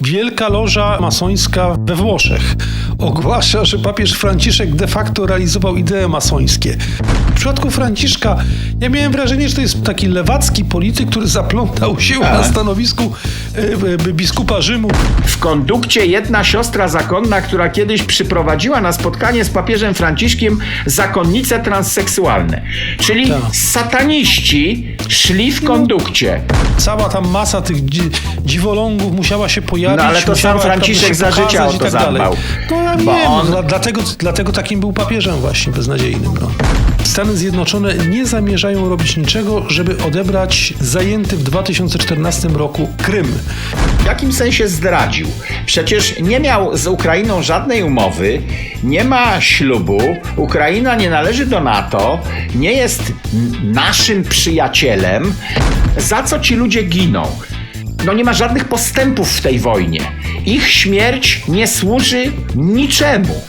Wielka Loża Masońska we Włoszech ogłasza, że papież Franciszek de facto realizował idee masońskie. W przypadku Franciszka ja miałem wrażenie, że to jest taki lewacki polityk, który zaplątał się na stanowisku e, e, biskupa Rzymu. W kondukcie jedna siostra zakonna, która kiedyś przyprowadziła na spotkanie z papieżem Franciszkiem zakonnice transseksualne. Czyli Tak. sataniści szli w kondukcie. Cała tam masa tych dzi- dziwolągów musiała się pojawić. No, ale to sam Franciszek za życia o to tak zadbał. No ja Bo wiem, on- dla- dlatego, dlatego takim był papieżem właśnie beznadziejnym. No. Stany Zjednoczone nie zamierzają robić niczego, żeby odebrać zajęty w 2014 roku Krym. W jakim sensie zdradził? Przecież nie miał z Ukrainą żadnej umowy, nie ma ślubu, Ukraina nie należy do NATO, nie jest naszym przyjacielem. Za co ci ludzie giną? No nie ma żadnych postępów w tej wojnie. Ich śmierć nie służy niczemu.